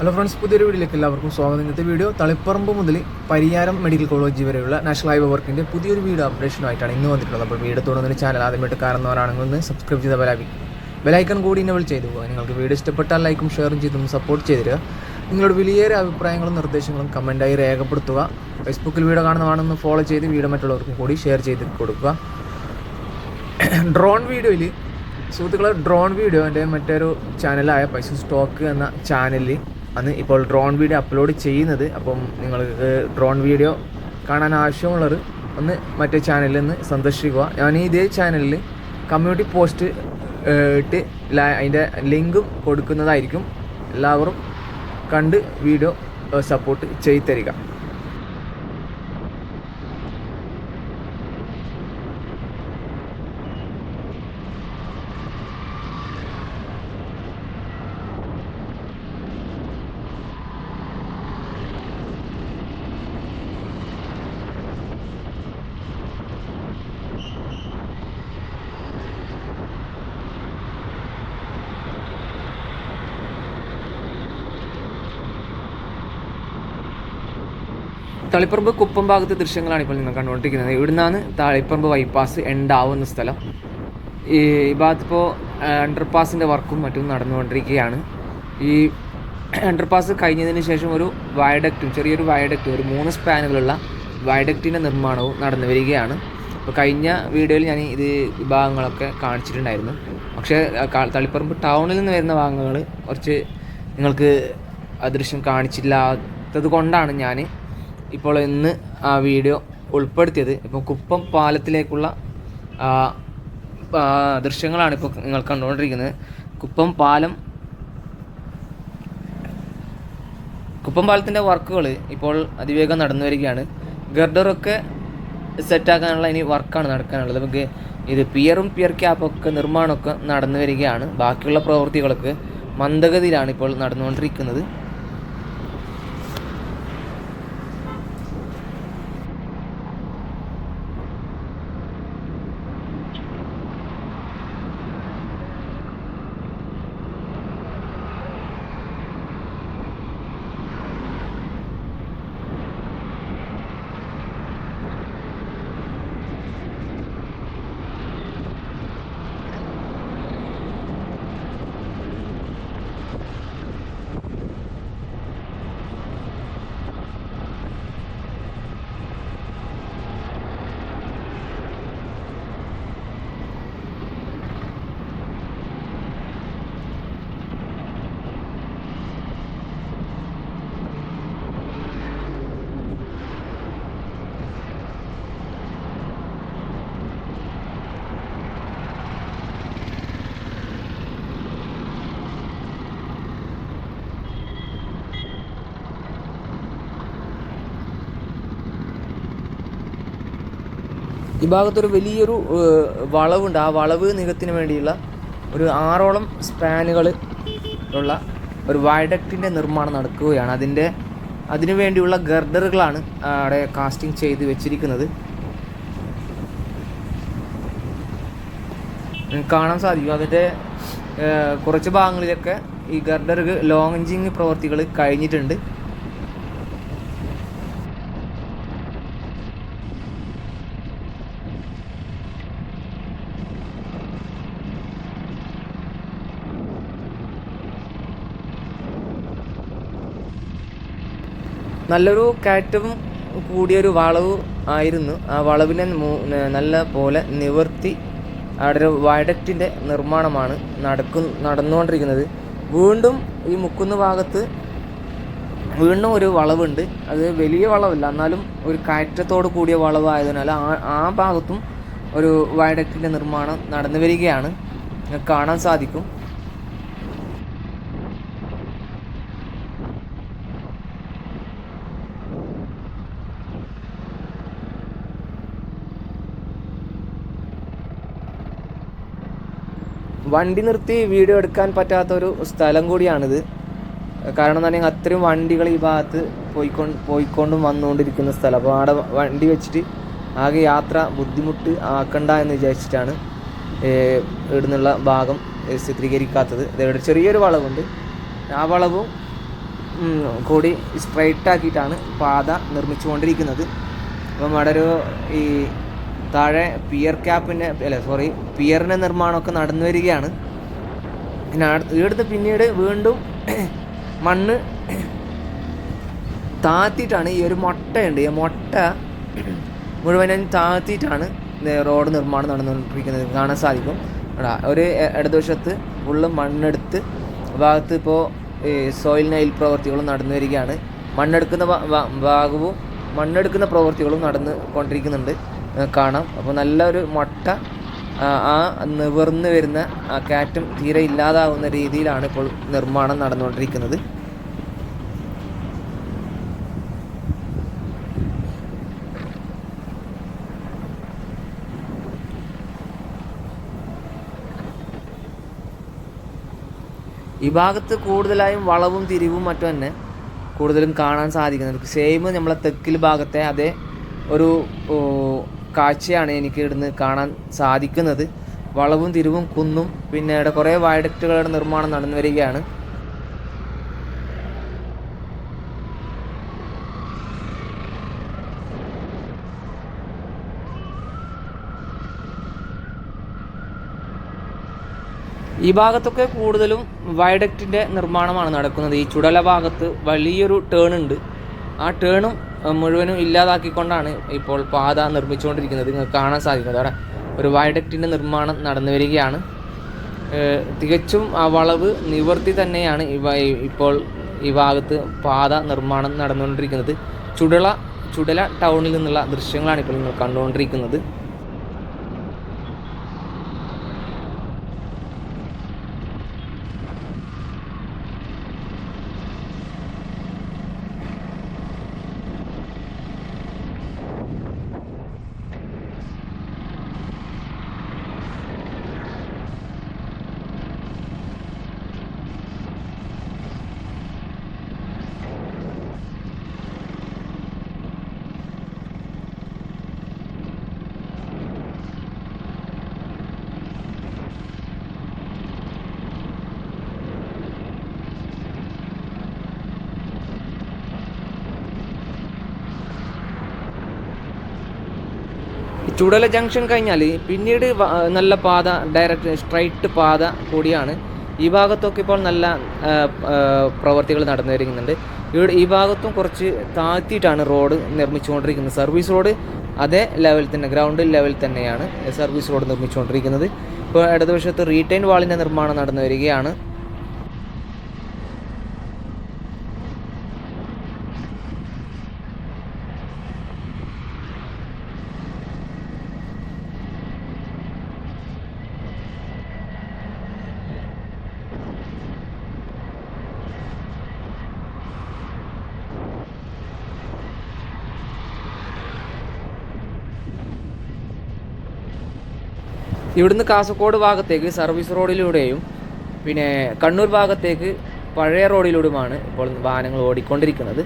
Hello friends പുതിയൊരു വീഡിയോയിലേക്ക് എല്ലാവർക്കും സ്വാഗതം. ഇന്നത്തെ വീഡിയോ തളിപ്പറമ്പ് മുതൽ പരിയാരം മെഡിക്കൽ കോളേജ് വരെയുള്ള നാഷണൽ ഹൈവേ വർക്കിന്റെ പുതിയൊരു വീഡിയോ അപ്ഡേഷനുമായിട്ടാണ് ഇന്ന് വന്നിട്ടുള്ളത്. അപ്പോൾ വീഡിയോ തുടങ്ങുന്ന ചാനൽ ആദ്യമായിട്ട് കാണുന്നവരാണെങ്കിൽ ഒന്ന് സബ്സ്ക്രൈബ് ചെയ്ത ബലാബി ബെലൈക്കൺ കൂടി ഇന്നവൾ ചെയ്തു പോകുക നിങ്ങൾക്ക് വീഡിയോ ഇഷ്ടപ്പെട്ടാൽ ലൈക്കും ഷെയറും ചെയ്തും സപ്പോർട്ട് ചെയ്തിരുക നിങ്ങളുടെ വലിയൊരു അഭിപ്രായങ്ങളും നിർദ്ദേശങ്ങളും കമന്റായി രേഖപ്പെടുത്തുക. ഫേസ്ബുക്കിൽ വീഡിയോ കാണുന്നതാണെന്ന് ഫോളോ ചെയ്ത് വീഡിയോ മറ്റുള്ളവർക്കും കൂടി ഷെയർ ചെയ്ത് കൊടുക്കുക. ഡ്രോൺ വീഡിയോയിൽ സുഹൃത്തുക്കളെ ഡ്രോൺ വീഡിയോ എന്റെ മറ്റൊരു ചാനലായ പൈസ സ്റ്റോക്ക് എന്ന ചാനലിൽ അന്ന് ഇപ്പോൾ ഡ്രോൺ വീഡിയോ അപ്ലോഡ് ചെയ്യുന്നത്. അപ്പം നിങ്ങൾക്ക് ഡ്രോൺ വീഡിയോ കാണാൻ ആവശ്യമുള്ളവർ ഒന്ന് മറ്റേ ചാനലിൽ നിന്ന് സന്ദർശിക്കുക. ഞാൻ ഇതേ ചാനലിൽ കമ്മ്യൂണിറ്റി പോസ്റ്റ് ഇട്ട് അതിന്റെ ലിങ്കും കൊടുക്കുന്നതായിരിക്കും. എല്ലാവരും കണ്ട് വീഡിയോ സപ്പോർട്ട് ചെയ്തു തരിക. തളിപ്പറമ്പ് കുപ്പം ഭാഗത്തെ ദൃശ്യങ്ങളാണ് ഇപ്പോൾ നിങ്ങൾ കണ്ടുകൊണ്ടിരിക്കുന്നത്. ഇവിടുന്നാണ് തളിപ്പറമ്പ് ബൈപ്പാസ് എൻഡാവുന്ന സ്ഥലം. ഈ ഈ ഭാഗത്തിപ്പോൾ അണ്ടർപാസിന്റെ വർക്കും മറ്റും നടന്നുകൊണ്ടിരിക്കുകയാണ്. ഈ അണ്ടർപാസ് കഴിഞ്ഞതിന് ശേഷം ഒരു വയഡക്റ്റും ചെറിയൊരു വയഡക്റ്റും ഒരു മൂന്ന് സ്പാനുകളുള്ള വയഡക്റ്റിന്റെ നിർമ്മാണവും നടന്നു വരികയാണ്. അപ്പോൾ കഴിഞ്ഞ വീഡിയോയിൽ ഞാൻ ഇത് വിഭാഗങ്ങളൊക്കെ കാണിച്ചിട്ടുണ്ടായിരുന്നു. പക്ഷേ തളിപ്പറമ്പ് ടൗണിൽ നിന്ന് വരുന്ന ഭാഗങ്ങൾ കുറച്ച് നിങ്ങൾക്ക് അദൃശ്യം കാണിച്ചില്ലാത്തത് കൊണ്ടാണ് ഞാൻ ഇപ്പോൾ ഇന്ന് ആ വീഡിയോ ഉൾപ്പെടുത്തിയത്. ഇപ്പോൾ കുപ്പം പാലത്തിലേക്കുള്ള ദൃശ്യങ്ങളാണ് ഇപ്പോൾ നിങ്ങൾ കണ്ടുകൊണ്ടിരിക്കുന്നത്. കുപ്പം പാലം കുപ്പം പാലത്തിന്റെ വർക്കുകൾ ഇപ്പോൾ അതിവേഗം നടന്നു വരികയാണ്. ഗർഡറൊക്കെ സെറ്റാക്കാനുള്ള ഇനി വർക്കാണ് നടക്കാനുള്ളത്. നമുക്ക് ഇത് പിയറും പിയർ ക്യാപ്പൊക്കെ നിർമ്മാണമൊക്കെ നടന്നു വരികയാണ്. ബാക്കിയുള്ള പ്രവൃത്തികളൊക്കെ മന്ദഗതിയിലാണ് ഇപ്പോൾ നടന്നുകൊണ്ടിരിക്കുന്നത്. ഈ ഭാഗത്തൊരു വലിയൊരു വളവുണ്ട്. ആ വളവ് നികത്തിന് വേണ്ടിയുള്ള ഒരു ആറോളം സ്പാനുകൾ ഉള്ള ഒരു വയഡക്റ്റിന്റെ നിർമ്മാണം നടക്കുകയാണ്. അതിന്റെ അതിനു വേണ്ടിയുള്ള ഗർഡറുകളാണ് അവിടെ കാസ്റ്റിംഗ് ചെയ്ത് വെച്ചിരിക്കുന്നത്. കാണാൻ സാധിക്കും. അതിന്റെ കുറച്ച് ഭാഗങ്ങളിലൊക്കെ ഈ ഗർഡർ ലോഞ്ചിങ് പ്രവർത്തികൾ കഴിഞ്ഞിട്ടുണ്ട്. നല്ലൊരു കയറ്റവും കൂടിയൊരു വളവ് ആയിരുന്നു. ആ വളവിനെ നല്ല പോലെ നിവർത്തി അവിടെ ഒരു വയഡക്റ്റിന്റെ നിർമ്മാണമാണ് നടക്കു നടന്നുകൊണ്ടിരിക്കുന്നത്. വീണ്ടും ഈ മുക്കുന്ന ഭാഗത്ത് വീണ്ടും ഒരു വളവുണ്ട്. അത് വലിയ വളവല്ല എന്നാലും ഒരു കയറ്റത്തോട് കൂടിയ വളവായതിനാൽ ആ ആ ഭാഗത്തും ഒരു വയഡക്റ്റിന്റെ നിർമ്മാണം നടന്നു വരികയാണ്. കാണാൻ സാധിക്കും. വണ്ടി നിർത്തി വീഡിയോ എടുക്കാൻ പറ്റാത്തൊരു സ്ഥലം കൂടിയാണിത്. കാരണം പറഞ്ഞാൽ അത്രയും വണ്ടികൾ ഈ ഭാഗത്ത് പോയിക്കൊണ്ട് പോയിക്കൊണ്ടും വന്നുകൊണ്ടിരിക്കുന്ന സ്ഥലം. അപ്പോൾ അവിടെ വണ്ടി വെച്ചിട്ട് ആകെ യാത്ര ബുദ്ധിമുട്ട് ആക്കണ്ട എന്ന് വിചാരിച്ചിട്ടാണ് ഇവിടുന്നുള്ള ഭാഗം ചിത്രീകരിക്കാത്തത് ഇവിടെ ചെറിയൊരു വളവുണ്ട്. ആ വളവും കൂടി സ്ട്രൈറ്റ് ആക്കിയിട്ടാണ് പാത നിർമ്മിച്ചുകൊണ്ടിരിക്കുന്നത്. അപ്പം അവിടെ ഒരു ഈ താഴെ പിയർ ക്യാപ്പിന്റെ അല്ല സോറി പിയറിന്റെ നിർമ്മാണമൊക്കെ നടന്നു വരികയാണ്. പിന്നെ ഇവിടുന്ന് പിന്നീട് വീണ്ടും മണ്ണ് താത്തിയിട്ടാണ് ഈ ഒരു മുട്ടയുണ്ട്. ഈ മുട്ട മുഴുവനും താത്തിയിട്ടാണ് റോഡ് നിർമ്മാണം നടന്നുകൊണ്ടിരിക്കുന്നത്. കാണാൻ സാധിക്കും. ഒരു ഇടതുവശത്ത് ഫുള്ള് മണ്ണെടുത്ത് ഭാഗത്ത് ഇപ്പോൾ സോയിൽ നൈൽ പ്രവൃത്തികളും നടന്നു വരികയാണ്. മണ്ണെടുക്കുന്ന ഭാഗവും മണ്ണെടുക്കുന്ന പ്രവൃത്തികളും നടന്നു കൊണ്ടിരിക്കുന്നുണ്ട്. കാണാം. അപ്പോൾ നല്ലൊരു മുട്ട ആ നിവർന്ന് വരുന്ന ആ കാറ്റും തീരെ ഇല്ലാതാവുന്ന രീതിയിലാണ് ഇപ്പോൾ നിർമ്മാണം നടന്നുകൊണ്ടിരിക്കുന്നത്. ഈ ഭാഗത്ത് കൂടുതലായും വളവും തിരിവും മറ്റും തന്നെ കൂടുതലും കാണാൻ സാധിക്കുന്നുണ്ട്. സെയിം നമ്മളെ തെക്കിൽ ഭാഗത്തെ അതേ ഒരു കാഴ്ചയാണ് എനിക്ക് ഇവിടുന്ന് കാണാൻ സാധിക്കുന്നത്. വളവും തിരിവും കുന്നും പിന്നെ ഇവിടെ കുറേ വയഡക്റ്റുകളുടെ നിർമ്മാണം നടന്നു വരികയാണ്. ഈ ഭാഗത്തൊക്കെ കൂടുതലും വയഡക്റ്റിന്റെ നിർമ്മാണമാണ് നടക്കുന്നത്. ഈ ചുടല ഭാഗത്ത് വലിയൊരു ടേൺ ഉണ്ട്. ആ ടേണും മുഴുവനും ഇല്ലാതാക്കിക്കൊണ്ടാണ് ഇപ്പോൾ പാത നിർമ്മിച്ചുകൊണ്ടിരിക്കുന്നത്. നിങ്ങൾക്ക് കാണാൻ സാധിക്കുന്നത്. അവിടെ ഒരു വയഡക്റ്റിന്റെ നിർമ്മാണം നടന്നു വരികയാണ്. തികച്ചും ആ വളവ് നിവർത്തി തന്നെയാണ് ഇവ ഇപ്പോൾ ഈ ഭാഗത്ത് പാത നിർമ്മാണം നടന്നുകൊണ്ടിരിക്കുന്നത്. ചുടല ചുടല ടൗണിൽ നിന്നുള്ള ദൃശ്യങ്ങളാണ് ഇപ്പോൾ നിങ്ങൾ കണ്ടുകൊണ്ടിരിക്കുന്നത്. ചുടല ജംഗ്ഷൻ കഴിഞ്ഞാൽ പിന്നീട് നല്ല പാത ഡയറക്റ്റ് സ്ട്രൈറ്റ് പാത കൂടിയാണ്. ഈ ഭാഗത്തൊക്കെ ഇപ്പോൾ നല്ല പ്രവർത്തികൾ നടന്നു വരുന്നുണ്ട് ഇവിടെ ഈ ഭാഗത്തും കുറച്ച് താഴ്ത്തിയിട്ടാണ് റോഡ് നിർമ്മിച്ചുകൊണ്ടിരിക്കുന്നത്. സർവീസ് റോഡ് അതേ ലെവൽ തന്നെ ഗ്രൗണ്ട് ലെവൽ തന്നെയാണ് സർവീസ് റോഡ് നിർമ്മിച്ചുകൊണ്ടിരിക്കുന്നത്. ഇപ്പോൾ ഇടതുവശത്ത് റീറ്റൈൻ വാളിന്റെ നിർമ്മാണം നടന്നു വരികയാണ് ഇവിടുന്ന് കാസർഗോഡ് ഭാഗത്തേക്ക് സർവീസ് റോഡിലൂടെയും പിന്നെ കണ്ണൂർ ഭാഗത്തേക്ക് പഴയ റോഡിലൂടെയുമാണ് ഇപ്പോൾ വാഹനങ്ങൾ ഓടിക്കൊണ്ടിരിക്കുന്നത്.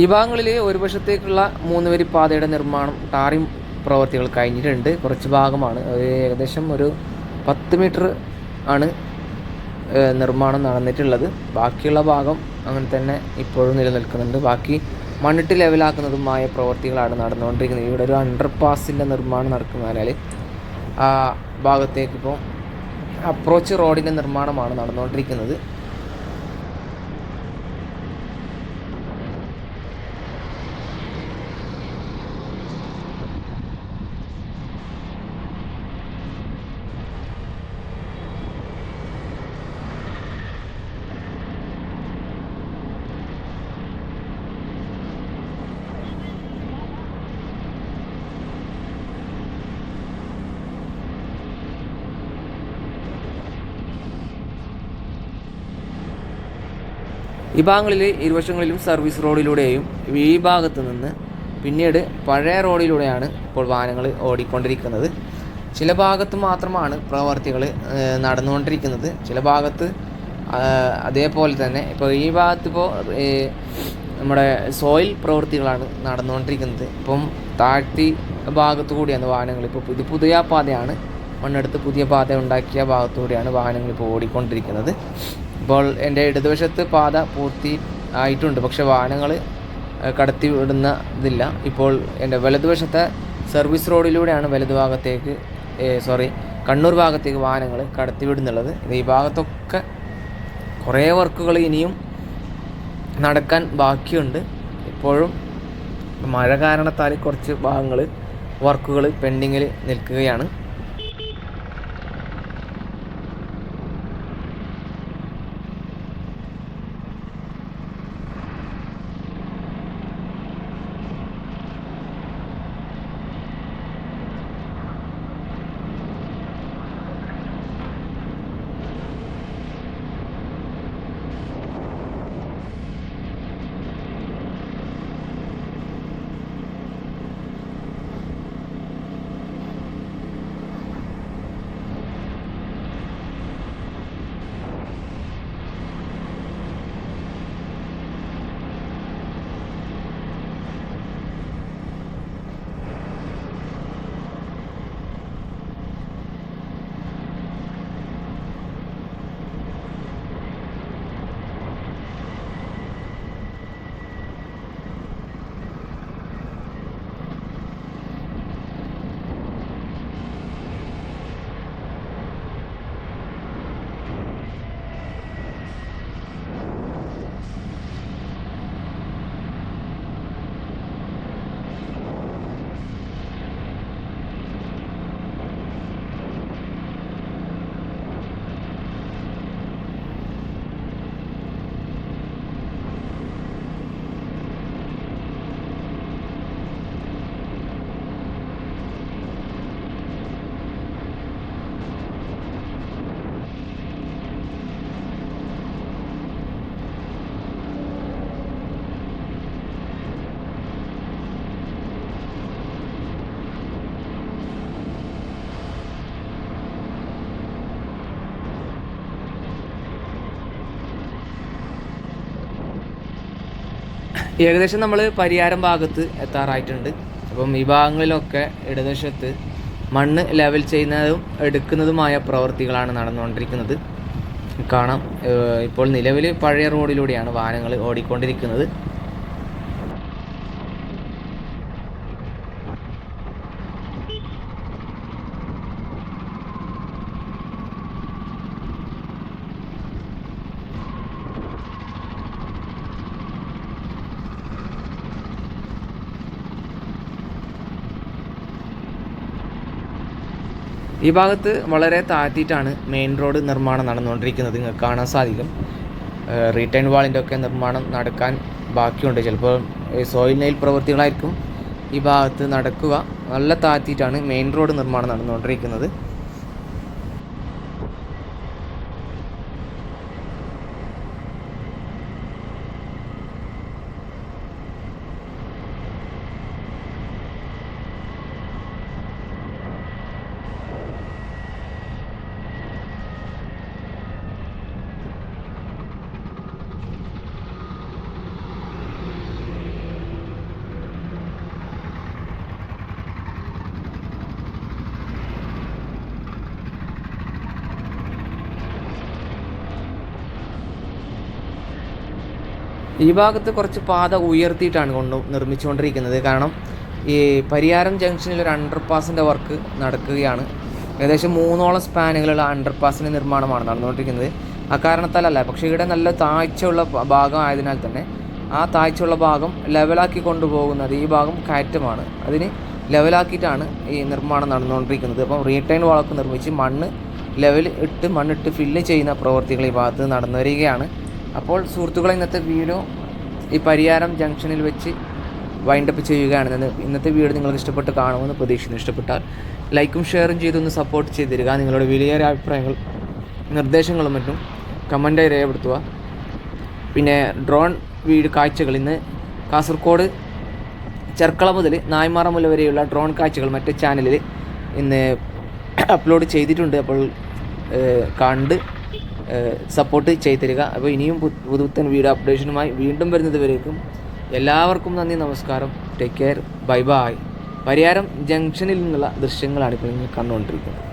ഈ ഭാഗങ്ങളിൽ ഒരു വശത്തേക്കുള്ള മൂന്ന് വരി പാതയുടെ നിർമ്മാണം ടാറിംഗ് പ്രവർത്തികൾ കഴിഞ്ഞിട്ടുണ്ട്. കുറച്ച് ഭാഗമാണ്. ഏകദേശം ഒരു പത്ത് മീറ്റർ ആണ് നിർമ്മാണം നടന്നിട്ടുള്ളത്. ബാക്കിയുള്ള ഭാഗം അങ്ങനെ തന്നെ ഇപ്പോഴും നിലനിൽക്കുന്നുണ്ട്. ബാക്കി മണ്ണിട്ട് ലെവലാക്കുന്നതുമായ പ്രവർത്തികളാണ് നടന്നുകൊണ്ടിരിക്കുന്നത്. ഇവിടെ ഒരു അണ്ടർ പാസിന്റെ നിർമ്മാണം നടക്കുന്നതിനാൽ ആ ഭാഗത്തേക്ക് ഇപ്പോൾ അപ്രോച്ച് റോഡിന്റെ നിർമ്മാണമാണ് നടന്നുകൊണ്ടിരിക്കുന്നത്. ഈ ഭാഗങ്ങളിൽ ഇരുവശങ്ങളിലും സർവീസ് റോഡിലൂടെയും ഈ ഭാഗത്ത് നിന്ന് പിന്നീട് പഴയ റോഡിലൂടെയാണ് ഇപ്പോൾ വാഹനങ്ങൾ ഓടിക്കൊണ്ടിരിക്കുന്നത്. ചില ഭാഗത്ത് മാത്രമാണ് പ്രവർത്തികൾ നടന്നുകൊണ്ടിരിക്കുന്നത്. ചില ഭാഗത്ത് അതേപോലെ തന്നെ ഇപ്പോൾ ഈ ഭാഗത്ത് ഇപ്പോൾ നമ്മുടെ സോയിൽ പ്രവൃത്തികളാണ് നടന്നുകൊണ്ടിരിക്കുന്നത്. ഇപ്പം താഴ്ത്തി ഭാഗത്തു കൂടിയാണ് വാഹനങ്ങൾ. ഇപ്പോൾ ഇത് പുതിയ പാതയാണ്. മണ്ണെടുത്ത് പുതിയ പാത ഉണ്ടാക്കിയ ഭാഗത്തു കൂടിയാണ് വാഹനങ്ങൾ ഇപ്പോൾ ഓടിക്കൊണ്ടിരിക്കുന്നത്. ഇപ്പോൾ എന്റെ ഇടതുവശത്ത് പാത പൂർത്തി ആയിട്ടുണ്ട്. പക്ഷേ വാഹനങ്ങൾ കടത്തി വിടുന്ന ഇതില്ല. ഇപ്പോൾ എന്റെ വലതുവശത്തെ സർവീസ് റോഡിലൂടെയാണ് വലതു ഭാഗത്തേക്ക് സോറി കണ്ണൂർ ഭാഗത്തേക്ക് വാഹനങ്ങൾ കടത്തി വിടുന്നുള്ളത്. ഈ ഭാഗത്തൊക്കെ കുറേ വർക്കുകൾ ഇനിയും നടക്കാൻ ബാക്കിയുണ്ട്. ഇപ്പോഴും മഴ കാരണത്താൽ കുറച്ച് ഭാഗങ്ങൾ വർക്കുകൾ പെൻഡിങ്ങിൽ നിൽക്കുകയാണ്. ഏകദേശം നമ്മൾ പരിയാരം ഭാഗത്ത് എത്താറായിട്ടുണ്ട്. അപ്പം ഈ ഭാഗങ്ങളിലൊക്കെ ഇടതുവശത്ത് മണ്ണ് ലെവൽ ചെയ്യുന്നതും എടുക്കുന്നതുമായ പ്രവൃത്തികളാണ് നടന്നുകൊണ്ടിരിക്കുന്നത്. കാണാം. ഇപ്പോൾ നിലവിൽ പഴയ റോഡിലൂടെയാണ് വാഹനങ്ങൾ ഓടിക്കൊണ്ടിരിക്കുന്നത്. ഈ ഭാഗത്ത് വളരെ താഴ്ത്തിയിട്ടാണ് മെയിൻ റോഡ് നിർമ്മാണം നടന്നുകൊണ്ടിരിക്കുന്നത്. നിങ്ങൾക്ക് കാണാൻ സാധിക്കും. റിട്ടേൺ വാളിന്റെ ഒക്കെ നിർമ്മാണം നടക്കാൻ ബാക്കിയുണ്ട്. ചിലപ്പോൾ സോയിൽ നെയിൽ പ്രവൃത്തികളായിരിക്കും ഈ ഭാഗത്ത് നടക്കുക. നല്ല താഴ്ത്തിയിട്ടാണ് മെയിൻ റോഡ് നിർമ്മാണം നടന്നുകൊണ്ടിരിക്കുന്നത്. ഈ ഭാഗത്ത് കുറച്ച് പാത ഉയർത്തിയിട്ടാണ് കൊണ്ട് നിർമ്മിച്ചുകൊണ്ടിരിക്കുന്നത്. കാരണം ഈ പരിയാരം ജംഗ്ഷനിൽ ഒരു അണ്ടർപാസിന്റെ വർക്ക് നടക്കുകയാണ്. ഏകദേശം മൂന്നോളം സ്പാനുകളുള്ള അണ്ടർപാസിന്റെ നിർമ്മാണമാണ് നടന്നുകൊണ്ടിരിക്കുന്നത്. ആ കാരണത്താലല്ല പക്ഷേ ഇവിടെ നല്ല താഴ്ചയുള്ള ഭാഗം ആയതിനാൽ തന്നെ ആ താഴ്ചയുള്ള ഭാഗം ലെവലാക്കി കൊണ്ടുപോകുന്നത് ഈ ഭാഗം കയറ്റമാണ്. അതിന് ലെവലാക്കിയിട്ടാണ് ഈ നിർമ്മാണം നടന്നുകൊണ്ടിരിക്കുന്നത്. അപ്പം റീടൈൻ വാളൊക്കെ നിർമ്മിച്ച് മണ്ണ് ലെവൽ ഇട്ട് മണ്ണിട്ട് ഫില്ല് ചെയ്യുന്ന പ്രവൃത്തികൾ ഈ ഭാഗത്ത് നടന്നു വരികയാണ് അപ്പോൾ സുഹൃത്തുക്കളെ ഇന്നത്തെ വീഡിയോ ഈ പരിയാരം ജംഗ്ഷനിൽ വെച്ച് വൈൻഡപ്പ് ചെയ്യുകയാണ്. ഇന്ന് ഇന്നത്തെ വീഡിയോ നിങ്ങൾക്ക് ഇഷ്ടപ്പെട്ട് കാണുമെന്ന് പ്രതീക്ഷിക്കുന്നു. ഇഷ്ടപ്പെട്ടാൽ ലൈക്കും ഷെയറും ചെയ്തൊന്ന് സപ്പോർട്ട് ചെയ്ത് തരിക നിങ്ങളുടെ വിലയേറിയ അഭിപ്രായങ്ങൾ നിർദ്ദേശങ്ങളും മറ്റും കമന്റായി രേഖപ്പെടുത്തുക. പിന്നെ ഡ്രോൺ വീട് കാഴ്ചകൾ. ഇന്ന് കാസർഗോഡ് ചെർക്കള മുതൽ നായ്മാറമുല വരെയുള്ള ഡ്രോൺ കാഴ്ചകൾ മറ്റേ ചാനലിൽ ഇന്ന് അപ്ലോഡ് ചെയ്തിട്ടുണ്ട്. അപ്പോൾ കണ്ട് സപ്പോർട്ട് ചെയ്ത് തരിക അപ്പോൾ ഇനിയും പുതുത്തൻ വീഡിയോ അപ്ഡേഷനുമായി വീണ്ടും വരുന്നത് വരേക്കും എല്ലാവർക്കും നന്ദി നമസ്കാരം. Take care bye bye Pariyaram ജംഗ്ഷനിൽ നിന്നുള്ള ദൃശ്യങ്ങളാണ് ഇപ്പോൾ നിങ്ങൾ കണ്ടുകൊണ്ടിരിക്കുന്നത്.